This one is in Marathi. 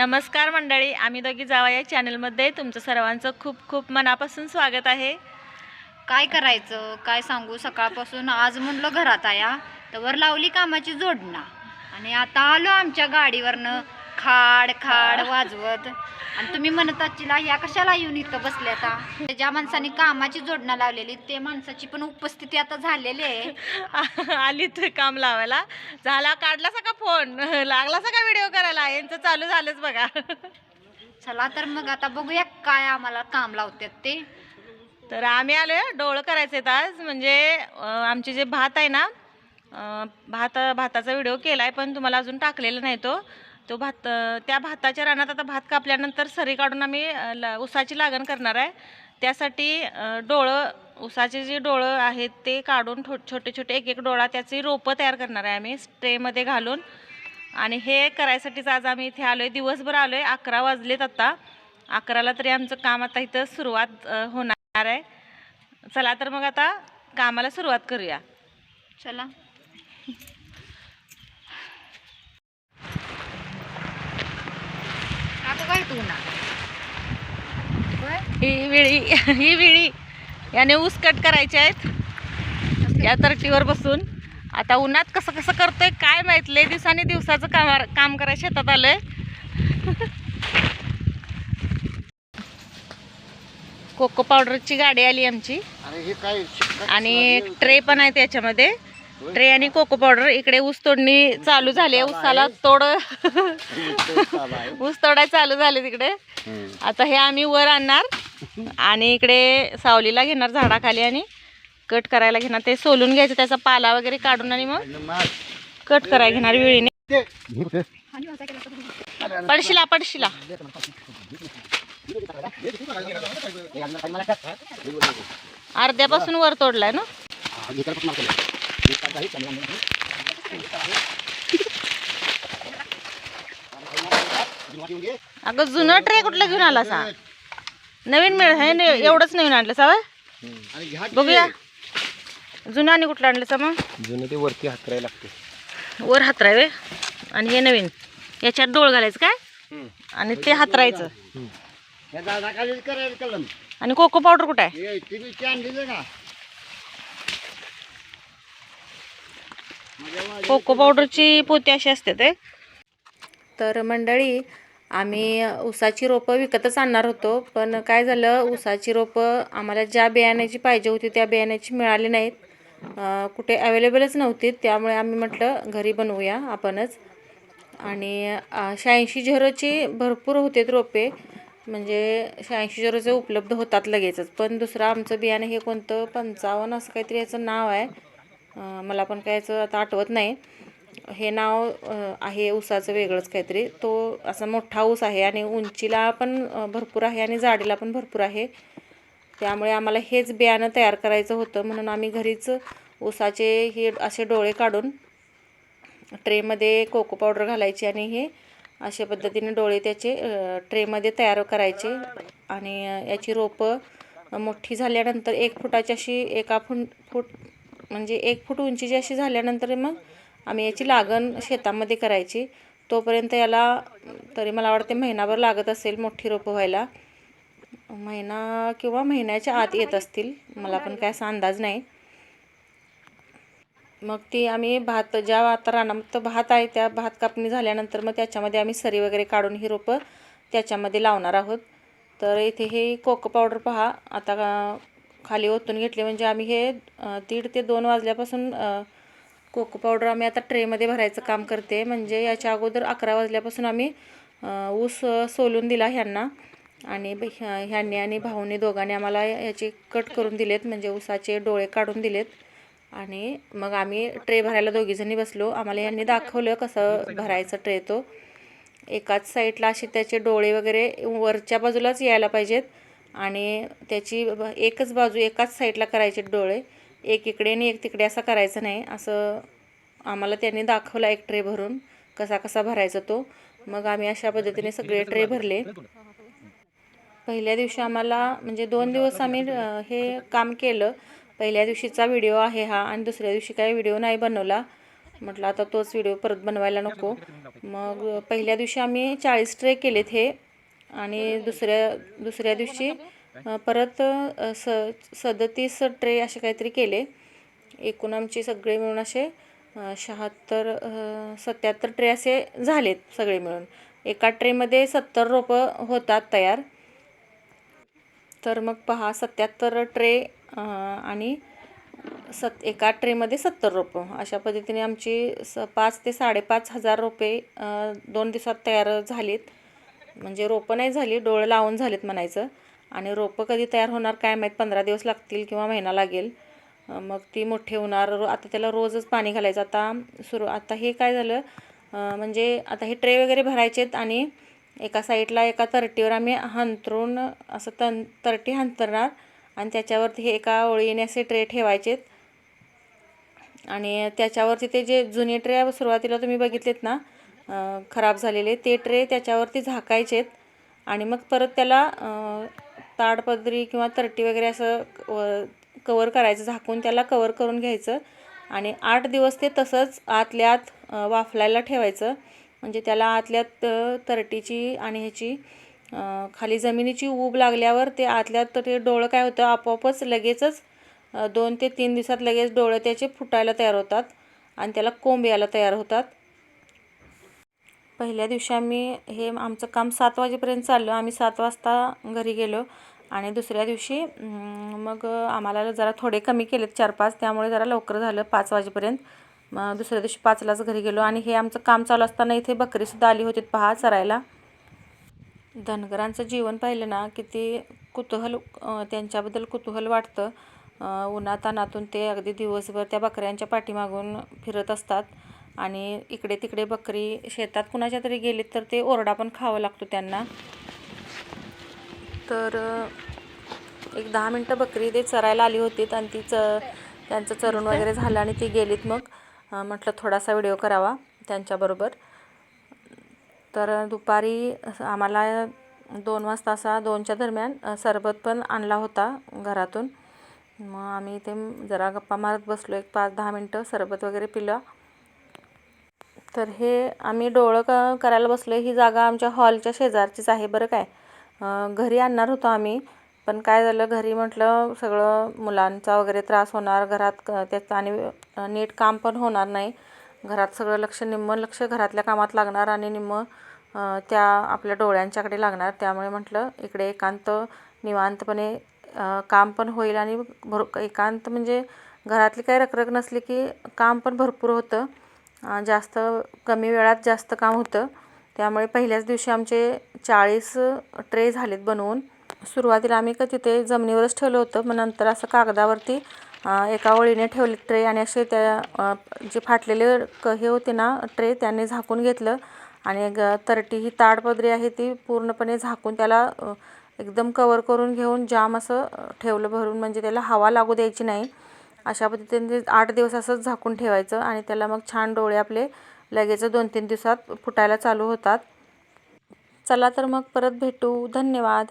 नमस्कार मंडळी आम्ही दोघी जावा या चॅनलमध्ये. तुमचं सर्वांचं खूप खूप मनापासून स्वागत आहे. काय करायचं? काय सांगू? सकाळपासून आज म्हणलं घरात आया तर वर लावली कामाची जोडणा. आणि आता आलो आमच्या गाडीवरनं. खाड खाड वाजवत. आणि तुम्ही म्हणत आजचीला ह्या कशाला येऊन इथं बसल्या आता? ज्या माणसाने कामाची जोडणा लावलेली ते माणसाची पण उपस्थिती आता झालेली आहे. आली तर काम लावायला. झाला काढला का फोन? लागला का व्हिडिओ करायला? यांचं चालू झालंच बघा. चला तर मग आता बघूया काय आम्हाला काम लावतात ते. तर आम्ही आलोय डोळं करायचे आज. म्हणजे आमचे जे भात आहे ना भात भाताचा व्हिडिओ केला आहे पण तुम्हाला अजून टाकलेला नाही तो. तो भात त्या भाताच्या रानात आता भात कापल्यानंतर सरी काढून आम्ही ला- उसाची लागण करणार आहे. त्यासाठी डोळं ऊसाचे जे डोळं आहेत ते काढून थो छोटे छोटे एक एक डोळा त्याची रोपं तयार करणार आहे आम्ही स्ट्रेमध्ये घालून. आणि हे करायसाठीच आज आम्ही इथे आलो आहे दिवसभर आलो आहे अकरा वाजलेत आता. अकराला तरी आमचं काम आता इथं सुरुवात होणार आहे. चला तर मग आता कामाला सुरुवात करूया. चला. टाकू काय तू ना? ही विळी ही विळी. याने ऊस कट करायचे आहेत. या तरटीवर बसून. आता उन्हात कसं कसं करतोय काय माहीत? लय दिवसांनी दिवसाचं काम काम करायला शेतात आलंय. कोको पावडरची गाडी आली आमची. आणि हे काय आणि ट्रे पण आहे त्याच्यामध्ये. ट्रे आणि कोको पावडर इकडे ऊस तोडणी चालू झाली आहे. ऊसाला तोड ऊस तोडाय चालू झाले तिकडे. आता हे आम्ही वर आणणार. आणि इकडे सावलीला घेणार झाडाखाली आणि कट करायला घेणार. ते सोलून घ्यायचं त्याचा पाला वगैरे काढून आणि मग कट करायला घेणार विळीने. पडशिला पडशिला. अर्ध्यापासून वर तोडलाय ना? अगं जुनं ट्रे कुठलं घेऊन आला सा नवीन मिळ हे ने- एवढंच नवीन आणलं सा? बघूया. जुनं आणि कुठलं आणलं सा मग? जुनं ते वरती हात करायला लागते. वर हातरावे आणि हे नवीन. याच्यात डोळ घालायचं काय? आणि ते हातरायचं. आणि कोको पावडर कुठं आहे हे टीव्ही आणली का कोको पावडरची पोती अशी असते ते. तर मंडळी आम्ही ऊसाची रोपं विकतच आणणार होतो पण काय झालं ऊसाची रोपं आम्हाला ज्या बियाण्याची पाहिजे होती त्या बियाण्याची मिळाली नाहीत. कुठे अवेलेबलच नव्हती त्यामुळे आम्ही म्हटलं घरी बनवूया आपणच. आणि शहाऐंशी झरोची भरपूर होते रोपे म्हणजे शहाऐंशी झरोचे उपलब्ध होतात लगेचच. पण दुसरं आमचं बियाणं हे कोणतं पंचावन्न असं काहीतरी याचं नाव आहे. मला पण काय आता आठवत नाही. हे नाव आहे ऊसाचं वेगळंच काहीतरी. तो असा मोठा ऊस आहे आणि उंचीला पण भरपूर आहे आणि जाडीला पण भरपूर आहे. त्यामुळे आम्हाला हेच बियाणं तयार करायचं होतं. म्हणून आम्ही घरीच ऊसाचे हे असे डोळे काढून ट्रेमध्ये कोको पावडर घालायची आणि हे अशा पद्धतीने डोळे त्याचे ट्रेमध्ये तयार करायचे. आणि याची रोपं मोठी झाल्यानंतर एक फुटाची अशी एका फुट फूट म्हणजे एक फूट उंचीची अशी झाल्यानंतर मग आम्ही याची लागण शेतामध्ये करायची. तोपर्यंत याला तरी मला वाटते महिनाभर लागत असेल मोठी रोपं व्हायला. महिना किंवा महिन्याच्या आत येत असतील. मला पण काय असा अंदाज नाही. मग ती आम्ही भात ज्या आता रानात भात आहे त्या भात कापणी झाल्यानंतर मग त्याच्यामध्ये आम्ही सरी वगैरे काढून ही रोपं त्याच्यामध्ये लावणार आहोत. तर इथे हे कोको पावडर पहा. आता खाली ओतून घेतले. म्हणजे आम्ही हे दीड ते दोन वाजल्यापासून कोको पावडर आम्ही आता ट्रेमध्ये भरायचं काम करते. म्हणजे याच्या अगोदर अकरा वाजल्यापासून आम्ही ऊस सोलून दिला ह्यांना. आणि ह्यांनी आणि भाऊनी दोघांनी आम्हाला याचे कट करून दिलेत. म्हणजे ऊसाचे डोळे काढून दिलेत. आणि मग आम्ही ट्रे भरायला दोघीजणी बसलो. आम्हाला यांनी दाखवलं कसं भरायचं ट्रे तो. एकाच साईडला असे त्याचे डोळे वगैरे वरच्या बाजूलाच यायला पाहिजेत. आणि त्याची एकच बाजू एकाच साईडला करायचे डोळे एक इकडे आणि एक तिकडे असा करायचा नाही. असं आम्हाला त्यांनी दाखवला एक ट्रे भरून कसा कसा भरायचा तो. मग आम्ही अशा पद्धतीने सगळे ट्रे भरले. पहिल्या दिवशी आम्हाला म्हणजे दोन दिवस आम्ही हे काम केलं. पहिल्या दिवशीचा व्हिडिओ आहे हा आणि दुसऱ्या दिवशी काही व्हिडिओ नाही बनवला. म्हटलं आता तोच व्हिडिओ परत बनवायला नको. मग पहिल्या दिवशी आम्ही चाळीस ट्रे केलेत हे. आणि दुसऱ्या दुसऱ्या दिवशी परत स सदतीस ट्रे असे काहीतरी केले. एकूण आमचे सगळे मिळून असे शहात्तर सत्याहत्तर ट्रे असे झालेत सगळे मिळून. एका ट्रेमध्ये सत्तर रोपं होतात तयार. तर मग पहा सत्याहत्तर ट्रे आणि सत एका ट्रेमध्ये सत्तर रोपं. अशा पद्धतीने आमची स पाच ते साडेपाच हजार रोपे दोन दिवसात तयार झालीत. म्हणजे रोपं नाही झाली डोळं लावून झालेत म्हणायचं. आणि रोपं कधी तयार होणार काय माहीत पंधरा दिवस लागतील किंवा महिना लागेल. मग ती मोठे होणार. रो- आता त्याला रोजच पाणी घालायचं. आता सुरू आता हे काय झालं? म्हणजे आता हे ट्रे वगैरे भरायचे आहेत आणि एका साईडला एका तरटीवर आम्ही हंतरून असं तन तरटी हंतरणार आणि त्याच्यावरती हे एका ओळीने असे ट्रे ठेवायचेत आणि त्याच्यावरती ते जे जुने ट्रे सुरुवातीला तुम्ही बघितलेत ना खराब झालेले. ते ट्रे त्याच्यावरती झाकायचेत आणि मग परत त्याला ताडपदरी किंवा तरटी वगैरे असं कवर करायचं झाकून त्याला कवर करून घ्यायचं आणि आठ दिवस ते तसंच आतल्या आत वाफलायला ठेवायचं. म्हणजे त्याला आतल्यात तरटीची आणि ह्याची खाली जमिनीची ऊब लागल्यावर ते आतल्यात ते डोळं काय होतं आपोआपच लगेचच दोन ते तीन दिवसात लगेच डोळे त्याचे फुटायला तयार होतात आणि त्याला कोंब यायला तयार होतात. पहिल्या दिवशी आम्ही हे आमचं काम सात वाजेपर्यंत चाललं. आम्ही सात वाजता घरी गेलो आणि दुसऱ्या दिवशी मग आम्हाला जरा थोडे कमी केलेत चार पाच त्यामुळे जरा लवकर झालं पाच वाजेपर्यंत. मग दुसऱ्या दिवशी पाचलाच घरी गेलो आणि हे आमचं काम चालू असताना इथे बकरीसुद्धा आली होती पहा चरायला. धनगरांचं जीवन पाहिलं ना किती कुतूहल त्यांच्याबद्दल कुतूहल वाटतं. उन्हातानातून ते अगदी दिवसभर त्या बकऱ्यांच्या पाठीमागून फिरत असतात. आणि इकडे तिकडे बकरी शेतात कुणाच्या तरी गेलीत तर ते ओरडा पण खावं लागतो त्यांना. तर एक दहा मिनटं बकरी ते चरायला आली होती आणि ती च त्यांचं चरून वगैरे झालं आणि ती गेलीत मग. म्हटलं थोडासा व्हिडिओ करावा त्यांच्याबरोबर. तर दुपारी आम्हाला दोन वाजता असा दोनच्या दरम्यान सरबत पण आणला होता घरातून. मग आम्ही इथे जरा गप्पा मारत बसलो. एक पाच दहा मिनटं सरबत वगैरे पिलं. तर हे आम्ही डोळं क करायला बसलो ही जागा आमच्या हॉलच्या शेजारचीच आहे बरं काय? घरी आणणार होतो आम्ही पण काय झालं घरी म्हटलं सगळं मुलांचा वगैरे त्रास होणार घरात क त्याचं आणि नीट काम पण होणार नाही. घरात सगळं लक्ष निम्मं लक्ष घरातल्या कामात लागणार आणि निम्मं त्या आपल्या डोळ्यांच्याकडे लागणार. त्यामुळे म्हटलं इकडे एकांत निवांतपणे काम पण होईल आणि भर एकांत म्हणजे घरातली काही रखरख नसली की काम पण भरपूर होतं. जास्त कमी वेळात जास्त काम होतं. त्यामुळे पहिल्याच दिवशी आमचे चाळीस ट्रे झालेत बनवून. सुरुवातीला आम्ही का तिथे जमिनीवरच ठेवलं होतं मग नंतर असं कागदावरती एका ओळीने ठेवले ट्रे आणि असे त्या जे फाटलेले क हे होते ना ट्रे त्याने झाकून घेतलं. आणि ग तरटी ही ताडपदरी आहे ती पूर्णपणे झाकून त्याला एकदम कवर करून घेऊन जाम असं ठेवलं भरून. म्हणजे त्याला हवा लागू द्यायची नाही. अशा पद्धतीने ते आठ दिवस असंच झाकून ठेवायचं आणि त्याला मग छान डोळे आपले लगेच दोन तीन दिवसात फुटायला चालू होतात. चला तर मग परत भेटू. धन्यवाद.